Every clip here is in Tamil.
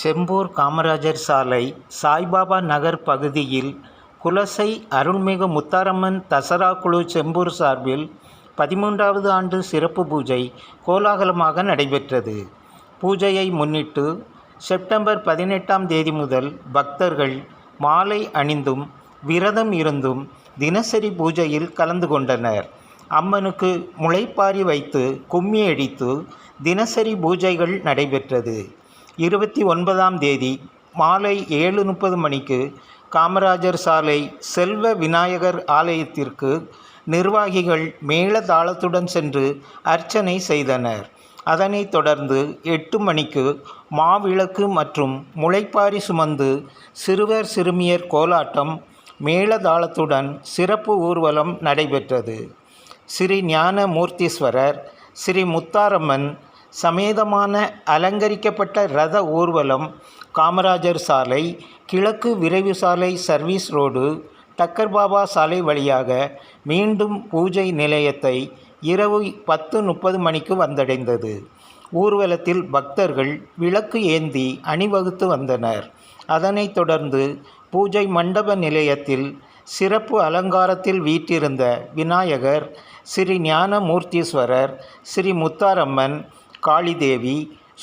செம்பூர் காமராஜர் சாலை சாய்பாபா நகர் பகுதியில் குலசை அருள்மிகு முத்தாரம்மன் தசரா குழு செம்பூர் சார்பில் பதிமூன்றாவது ஆண்டு சிறப்பு பூஜை கோலாகலமாக நடைபெற்றது. பூஜையை முன்னிட்டு செப்டம்பர் பதினெட்டாம் தேதி முதல் பக்தர்கள் மாலை அணிந்தும் விரதம் இருந்தும் தினசரி பூஜையில் கலந்து கொண்டனர். அம்மனுக்கு முளைப்பாரி வைத்து கும்மி அடித்து தினசரி பூஜைகள் நடைபெற்றது. இருபத்தி ஒன்பதாம் தேதி மாலை ஏழு முப்பது மணிக்கு காமராஜர் சாலை செல்வ விநாயகர் ஆலயத்திற்கு நிர்வாகிகள் மேளதாளத்துடன் சென்று அர்ச்சனை செய்தனர். அதனைத் தொடர்ந்து எட்டு மணிக்கு மாவிளக்கு மற்றும் முளைப்பாரி சுமந்து சிறுவர் சிறுமியர் கோலாட்டம் மேளதாளத்துடன் சிறப்பு ஊர்வலம் நடைபெற்றது. ஸ்ரீ ஞான மூர்த்தீஸ்வரர் ஸ்ரீ முத்தாரம்மன் சமேதமான அலங்கரிக்கப்பட்ட ரத ஊர்வலம் காமராஜர் சாலை கிழக்கு விரைவு சாலை சர்வீஸ் ரோடு டக்கர் பாபா சாலை வழியாக மீண்டும் பூஜை நிலையத்தை இரவு பத்து முப்பது மணிக்கு வந்தடைந்தது. ஊர்வலத்தில் பக்தர்கள் விளக்கு ஏந்தி அணிவகுத்து வந்தனர். அதனைத் தொடர்ந்து பூஜை மண்டப நிலையத்தில் சிறப்பு அலங்காரத்தில் வீற்றிருந்த விநாயகர் ஸ்ரீ ஞானமூர்த்தீஸ்வரர் ஸ்ரீ முத்தாரம்மன் காளிதேவி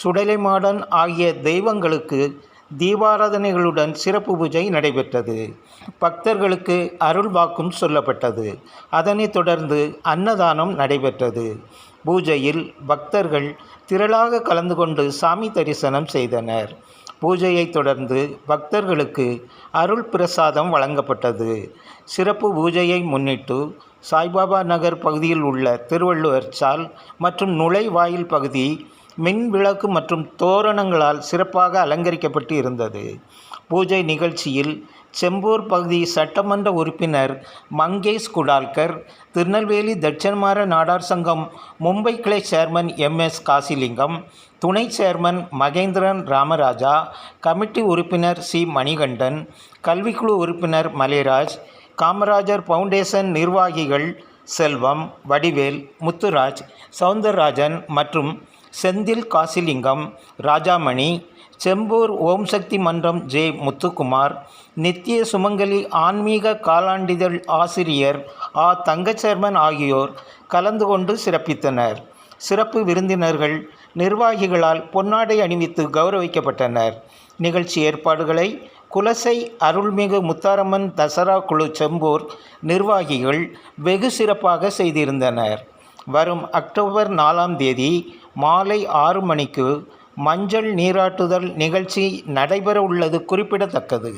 சுடலைமாடன் ஆகிய தெய்வங்களுக்கு தீபாராதனைகளுடன் சிறப்பு பூஜை நடைபெற்றது. பக்தர்களுக்கு அருள் வாக்கும் சொல்லப்பட்டது. அதனைத் தொடர்ந்து அன்னதானம் நடைபெற்றது. பூஜையில் பக்தர்கள் திரளாக கலந்து கொண்டு சாமி தரிசனம் செய்தனர். பூஜையை தொடர்ந்து பக்தர்களுக்கு அருள் பிரசாதம் வழங்கப்பட்டது. சிறப்பு பூஜையை முன்னிட்டு சாய்பாபா நகர் பகுதியில் உள்ள திருவள்ளுவர் சால் மற்றும் நுழைவாயில் பகுதி மின் விளக்கு மற்றும் தோரணங்களால் சிறப்பாக அலங்கரிக்கப்பட்டு இருந்தது. பூஜை நிகழ்ச்சியில் செம்பூர் பகுதி சட்டமன்ற உறுப்பினர் மங்கேஷ் குடால்கர் திருநெல்வேலி தட்சணமார நாடார் சங்கம் மும்பை கிளை சேர்மன் எம். எஸ். காசிலிங்கம் துணை சேர்மன் மகேந்திரன் ராமராஜா கமிட்டி உறுப்பினர் சி. மணிகண்டன் கல்விக்குழு உறுப்பினர் மலைராஜ் காமராஜர் ஃபவுண்டேஷன் நிர்வாகிகள் செல்வம் வடிவேல் முத்துராஜ் சவுந்தரராஜன் மற்றும் செந்தில் காசிலிங்கம் ராஜாமணி செம்பூர் ஓம் சக்தி மன்றம் ஜே. முத்துக்குமார் நித்திய சுமங்கலி ஆன்மீக காலாண்டிதழ் ஆசிரியர் ஆ. தங்கச்சேர்மன் ஆகியோர் கலந்து கொண்டு சிறப்பித்தனர். சிறப்பு விருந்தினர்கள் நிர்வாகிகளால் பொன்னாடை அணிவித்து கௌரவிக்கப்பட்டனர். நிகழ்ச்சி ஏற்பாடுகளை குலசை அருள்மிகு முத்தாரம்மன் தசரா குழு செம்பூர் நிர்வாகிகள் வெகு சிறப்பாக செய்திருந்தனர். வரும் அக்டோபர் நாலாம் தேதி மாலை ஆறு மணிக்கு மஞ்சள் நீராட்டுதல் நிகழ்ச்சி நடைபெற உள்ளது குறிப்பிடத்தக்கது.